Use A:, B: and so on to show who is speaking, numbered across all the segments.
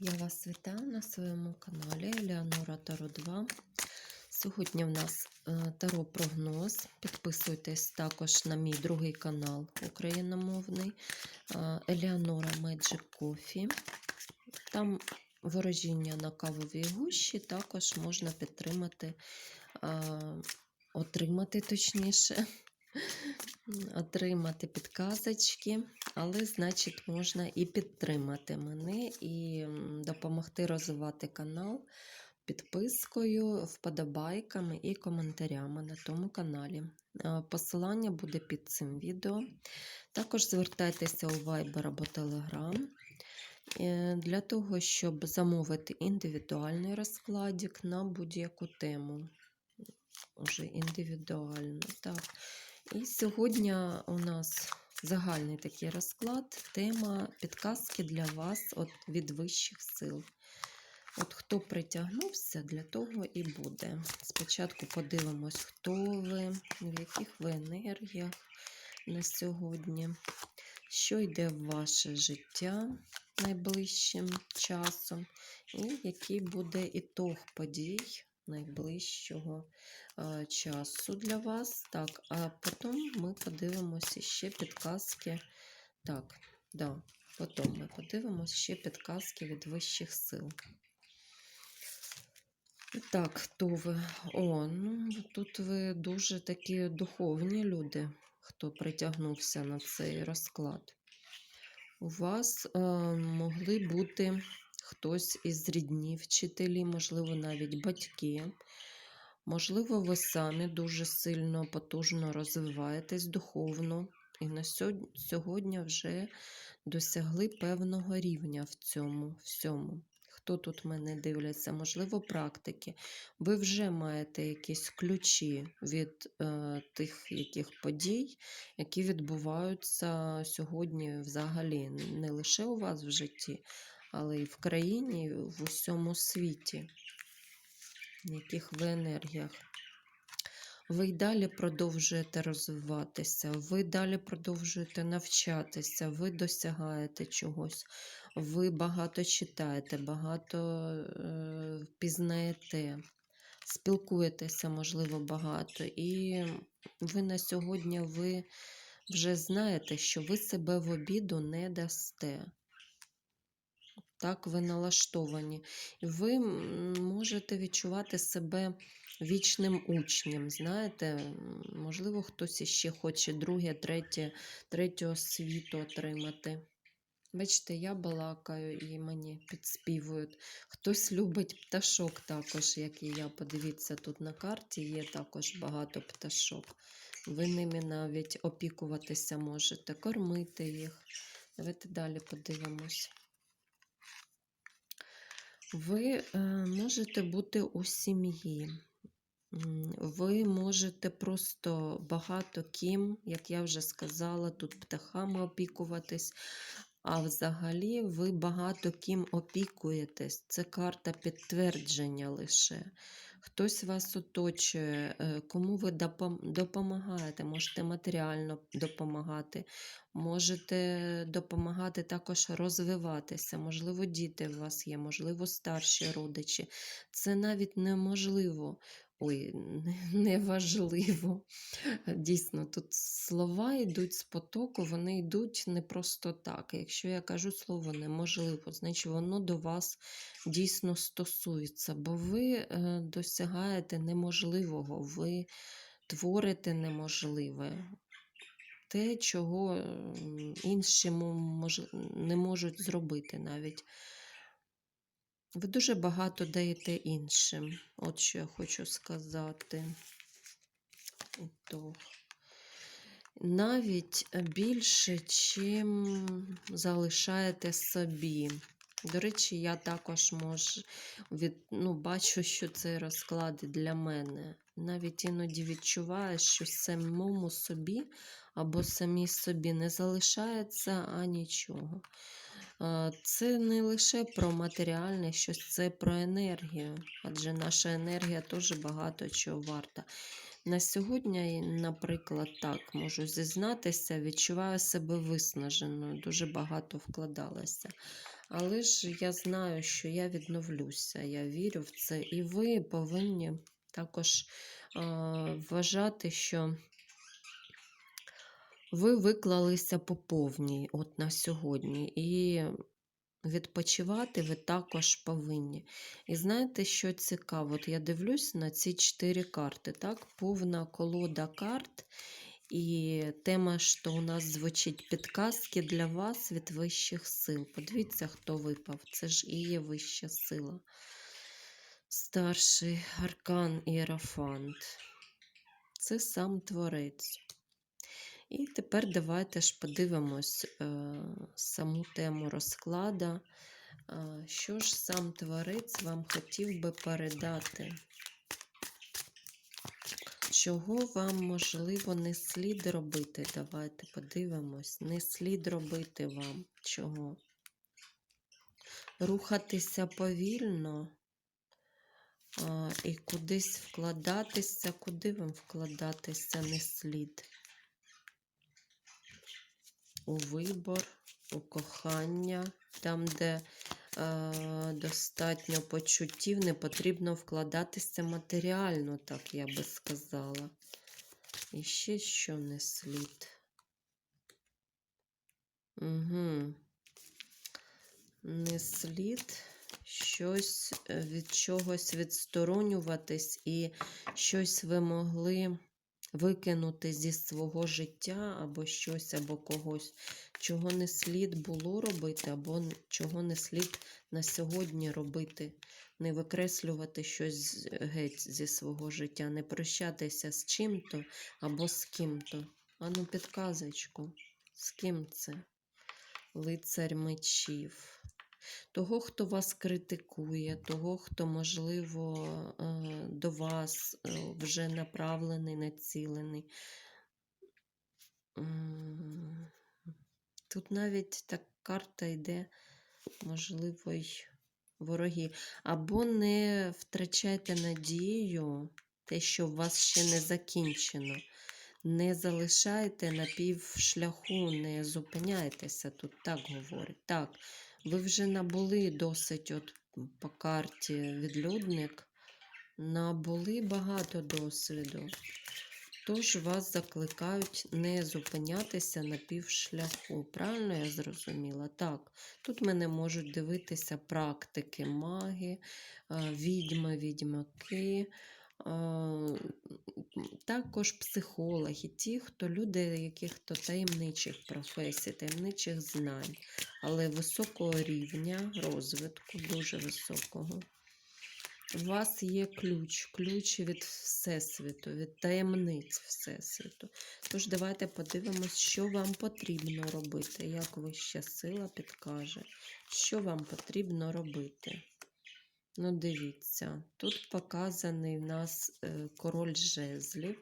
A: Я вас вітаю на своєму каналі Елеонора Таро 2. Сьогодні в нас е, Таро прогноз. Підписуйтесь також на мій другий канал україномовний е, Елеонора Magic Coffee. Там ворожіння на кавовій гущі також можна підтримати, е, отримати точніше. Отримати підказочки, але, значить, можна і підтримати мене, і допомогти розвивати канал підпискою, вподобайками і коментарями на тому каналі. Посилання буде під цим відео. Також звертайтеся у Viber або Telegram е, для того, щоб замовити індивідуальний розкладик на будь-яку тему. Уже індивідуально. Так. І сьогодні у нас загальний такий розклад, тема підказки для вас від вищих сил. От хто притягнувся, для того і буде. Спочатку подивимось, хто ви, в яких ви енергіях на сьогодні, що йде в ваше життя найближчим часом, і який буде ітог подій найближчого е, часу для вас. Так, а потім ми подивимося ще підказки. Так, да, потім ми подивимося ще підказки від вищих сил. Так, хто ви? О, ну тут ви дуже такі духовні люди, хто притягнувся на цей розклад. У вас е, могли бути хтось із рідні вчителі, можливо, навіть батьки. Можливо, ви самі дуже сильно, потужно розвиваєтесь духовно і на сьогодні вже досягли певного рівня в цьому всьому. Хто тут мене дивляться? Можливо, практики. Ви вже маєте якісь ключі від е, тих яких подій, які відбуваються сьогодні взагалі не лише у вас в житті, але і в країні, і в усьому світі, в яких ви енергіях. Ви й далі продовжуєте розвиватися, ви далі продовжуєте навчатися, ви досягаєте чогось, ви багато читаєте, багато е, пізнаєте, спілкуєтеся, можливо, багато. І ви на сьогодні ви вже знаєте, що ви себе в обіду не дасте. Так, ви налаштовані. Ви можете відчувати себе вічним учнем. Знаєте, можливо, хтось іще хоче друге, третє, третього світу отримати. Бачите, я балакаю і мені підспівують. Хтось любить пташок також, як і я. Подивіться, тут на карті є також багато пташок. Ви ними навіть опікуватися можете, кормити їх. Давайте далі подивимось. Ви е, можете бути у сім'ї. Ви можете просто багато ким, як я вже сказала, тут птахами опікуватись, а взагалі ви багато ким опікуєтесь. Це карта підтвердження лише. Хтось вас оточує, е, кому ви допомагаєте, можете матеріально допомагати, можете допомагати також розвиватися. Можливо, діти у вас є, можливо, старші родичі. Це навіть неможливо. Ой, неважливо. Дійсно, тут слова йдуть з потоку, вони йдуть не просто так. Якщо я кажу слово неможливо, значить воно до вас дійсно стосується, бо ви е, досягаєте неможливого, ви творите неможливе. Те, чого інші не можуть зробити навіть. Ви дуже багато даєте іншим. От що я хочу сказати. Ітог. Навіть більше, чим залишаєте собі. До речі, я також можу від, ну, бачу, що цей розклад для мене. Навіть іноді відчуваю, що самому собі або самій собі не залишається а нічого. А, Це не лише про матеріальне щось, це про енергію, адже наша енергія теж багато чого варта. На сьогодні, наприклад, так можу зізнатися, відчуваю себе виснаженою, дуже багато вкладалася. Але ж я знаю, що я відновлюся, я вірю в це. І ви повинні також а, вважати, що ви виклалися по повній от на сьогодні. І відпочивати ви також повинні. І знаєте, що цікаво? От я дивлюсь на ці чотири карти, так? Повна колода карт. І тема, що у нас звучить підказки для вас від вищих сил. Подивіться, хто випав. Це ж і є вища сила. Старший аркан Іерафант. Це сам творець. І тепер давайте ж подивимось е, саму тему розклада. Що ж сам творець вам хотів би передати? Чого вам, можливо, не слід робити? Давайте подивимось. Не слід робити вам чого? Рухатися повільно і кудись вкладатися, куди вам вкладатися не слід? У вибор, у кохання, там, де е, достатньо почуттів, не потрібно вкладатися матеріально, так я би сказала. І ще що не слід. Угу. Не слід щось е, від чогось відсторонюватись і щось ви могли викинути зі свого життя або щось, або когось, чого не слід було робити, або чого не слід на сьогодні робити. Не викреслювати щось геть зі свого життя, не прощатися з чим-то або з ким-то. Ану, підказочку, з ким це? Лицар мечів. Того, хто вас критикує, того, хто, можливо, е, до вас е, вже направлений, націлений. Тут навіть так карта йде, можливо, й вороги. Або не втрачайте надію, те, що у вас ще не закінчено. Не залишайте на півшляху, не зупиняйтеся, тут так говорить. Так, ви вже набули досить, от по карті відлюдник, набули багато досвіду. Тож вас закликають не зупинятися на півшляху. Правильно я зрозуміла? Так, тут мене можуть дивитися практики маги, е, відьми, відьмаки, також психологи, ті, хто люди яких-то таємничих професій, таємничих знань, але високого рівня розвитку, дуже високого. У вас є ключ, ключ від Всесвіту, від таємниць Всесвіту. Тож давайте подивимось, що вам потрібно робити, як вища сила підкаже, що вам потрібно робити. Ну, дивіться, тут показаний в нас е, король жезлів.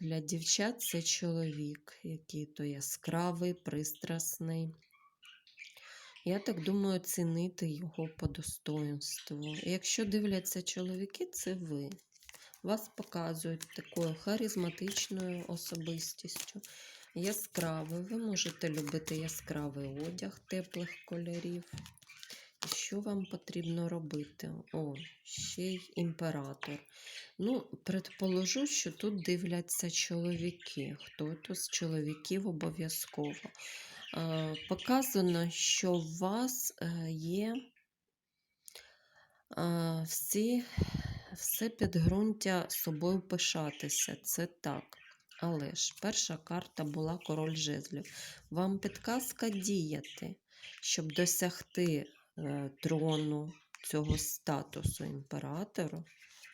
A: Для дівчат це чоловік, який то яскравий, пристрасний. Я так думаю, цінити його по достоинству. Якщо дивляться чоловіки, це ви. Вас показують такою харизматичною особистістю, яскравою. Ви можете любити яскравий одяг теплих кольорів. Що вам потрібно робити? О, ще й імператор. Ну, предположу, що тут дивляться чоловіки. Хто тут з чоловіків обов'язково. Е, Показано, що у вас е, є е, всі, все підґрунтя собою пишатися. Це так. Але ж перша карта була король жезлів. Вам підказка діяти, щоб досягти трону цього статусу імператору,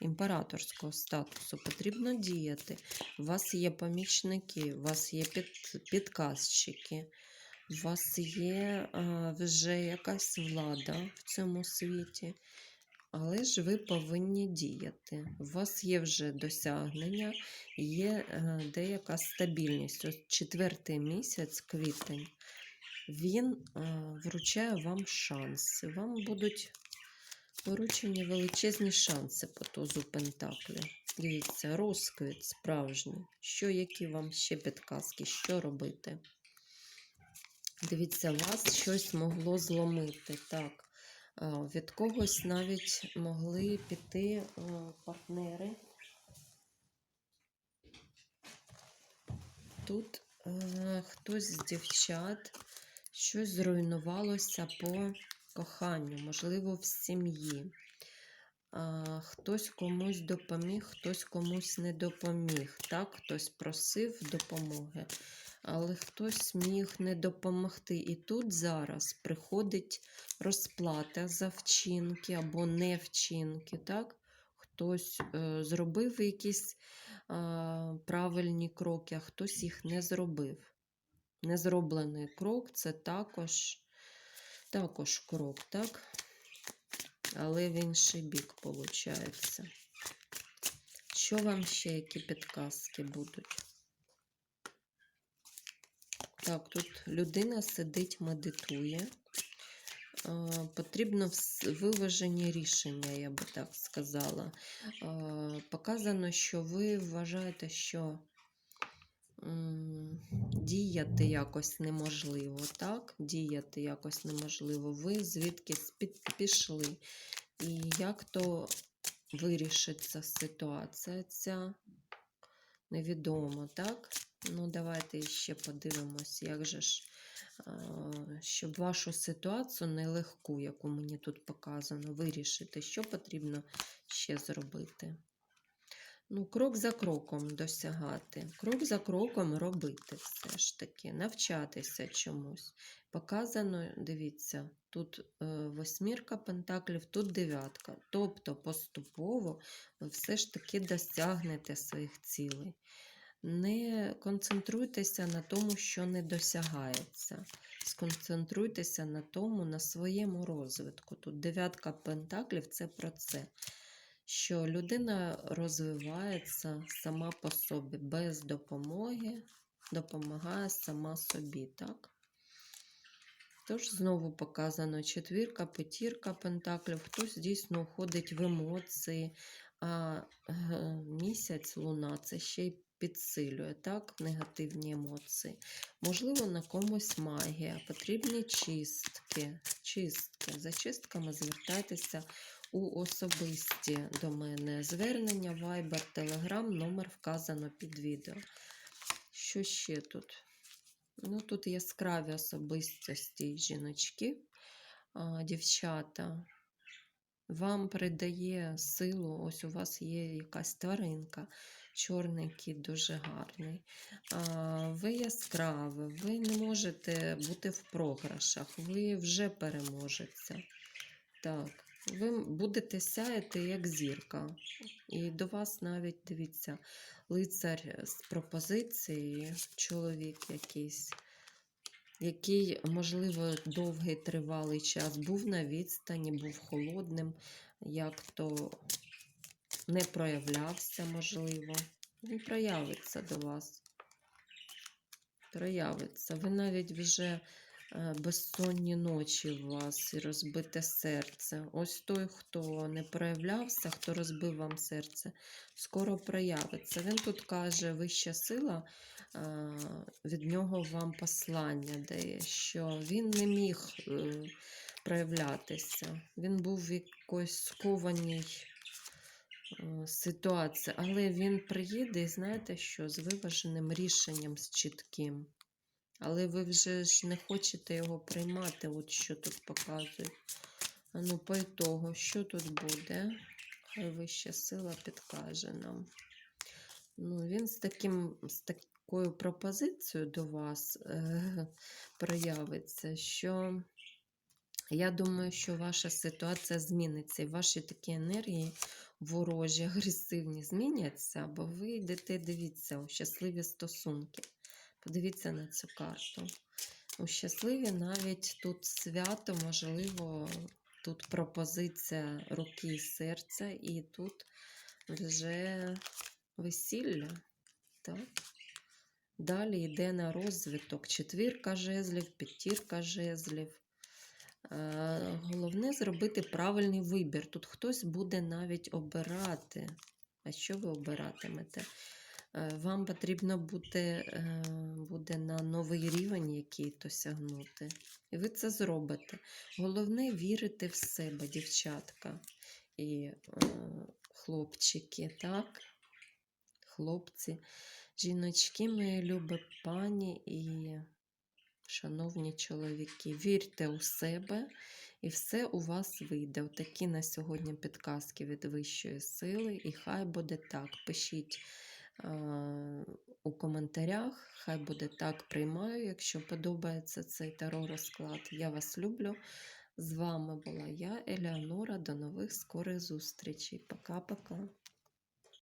A: імператорського статусу, потрібно діяти. У вас є помічники, у вас є під, підказчики, у вас є е, вже якась влада в цьому світі. Але ж ви повинні діяти. У вас є вже досягнення, є е, деяка стабільність. Ось четвертий місяць, квітень, він е, вручає вам шанси. Вам будуть вручені величезні шанси по тузу Пентаклі. Дивіться, розквіт справжній. Що, які вам ще підказки, що робити? Дивіться, вас щось могло зломити. Так. Від когось навіть могли піти е, партнери. Тут е, хтось з дівчат щось зруйнувалося по коханню, можливо, в сім'ї. Хтось комусь допоміг, хтось комусь не допоміг. Так, хтось просив допомоги, але хтось міг не допомогти. І тут зараз приходить розплата за вчинки або не вчинки. Так? Хтось е, зробив якісь а, правильні кроки, а хтось їх не зробив. Незроблений крок це також, також крок, так? Але в інший бік виходить. Що вам ще які підказки будуть? Так, тут людина сидить, медитує. Потрібно виважені рішення, я би так сказала. Показано, що ви вважаєте, що діяти якось неможливо, так? Діяти якось неможливо. Ви звідкись під- пішли. І як то вирішиться ситуація ця? Невідомо, так? Ну, давайте ще подивимось, як же ж, щоб вашу ситуацію нелегку, яку мені тут показано, вирішити, що потрібно ще зробити. Ну, крок за кроком досягати, крок за кроком робити все ж таки, навчатися чомусь. Показано, дивіться, тут е, восьмірка пентаклів, тут дев'ятка. Тобто поступово ви все ж таки досягнете своїх цілей. Не концентруйтеся на тому, що не досягається. Сконцентруйтеся на тому, на своєму розвитку. Тут дев'ятка пентаклів це про це. Що людина розвивається сама по собі, без допомоги, допомагає сама собі, так? Тож знову показано четвірка, п'ятірка пентаклів. Хтось дійсно уходить в емоції, а місяць, луна це ще й підсилює так, негативні емоції. Можливо, на комусь магія, потрібні чистки. чистки. За чистками звертайтеся у особисті до мене. Звернення, Viber, Telegram, номер вказано під відео. Що ще тут? Ну, тут яскраві особистості жіночки, дівчата. Вам придає силу, ось у вас є якась тваринка, чорний кіт дуже гарний. Ви яскраві, ви не можете бути в програшах, ви вже переможеться. Так, ви будете сяяти як зірка. І до вас навіть дивіться, лицар з пропозиції, чоловік якийсь, який, можливо, довгий тривалий час був на відстані, був холодним, як то не проявлявся, можливо. Він проявиться до вас. Проявиться. Ви навіть вже е, безсонні ночі у вас і розбите серце. Ось той, хто не проявлявся, хто розбив вам серце, скоро проявиться. Він тут каже, вища сила, е, від нього вам послання дає, що він не міг е, проявлятися. Він був в якоїсь скованій е, ситуації, але він приїде і знаєте що, з виваженим рішенням, з чітким. Але ви вже ж не хочете його приймати, от що тут показують. А ну, по ітогу, що тут буде? Хай вища сила підкаже нам. Ну, він з, таким, з такою пропозицією до вас е, проявиться, що я думаю, що ваша ситуація зміниться, і ваші такі енергії ворожі, агресивні зміняться, бо ви йдете, дивіться, у щасливі стосунки. Подивіться на цю карту. У щасливі навіть тут свято, можливо, тут пропозиція руки і серця, і тут вже весілля. Так? Далі йде на розвиток четвірка жезлів, п'ятірка жезлів. Е, Головне зробити правильний вибір. Тут хтось буде навіть обирати. А що ви обиратимете? Е, Вам потрібно буде, буде на новий рівень який досягнути. І ви це зробите. Головне вірити в себе, дівчатка і е, хлопчики, так? Хлопці, жіночки, мої любі пані і шановні чоловіки, вірте у себе, і все у вас вийде. Отакі на сьогодні підказки від вищої сили, і хай буде так. Пишіть у коментарях, хай буде так, приймаю, якщо подобається цей таро розклад. Я вас люблю. З вами була я, Елеонора. До нових скорих зустрічей. Пока-пока.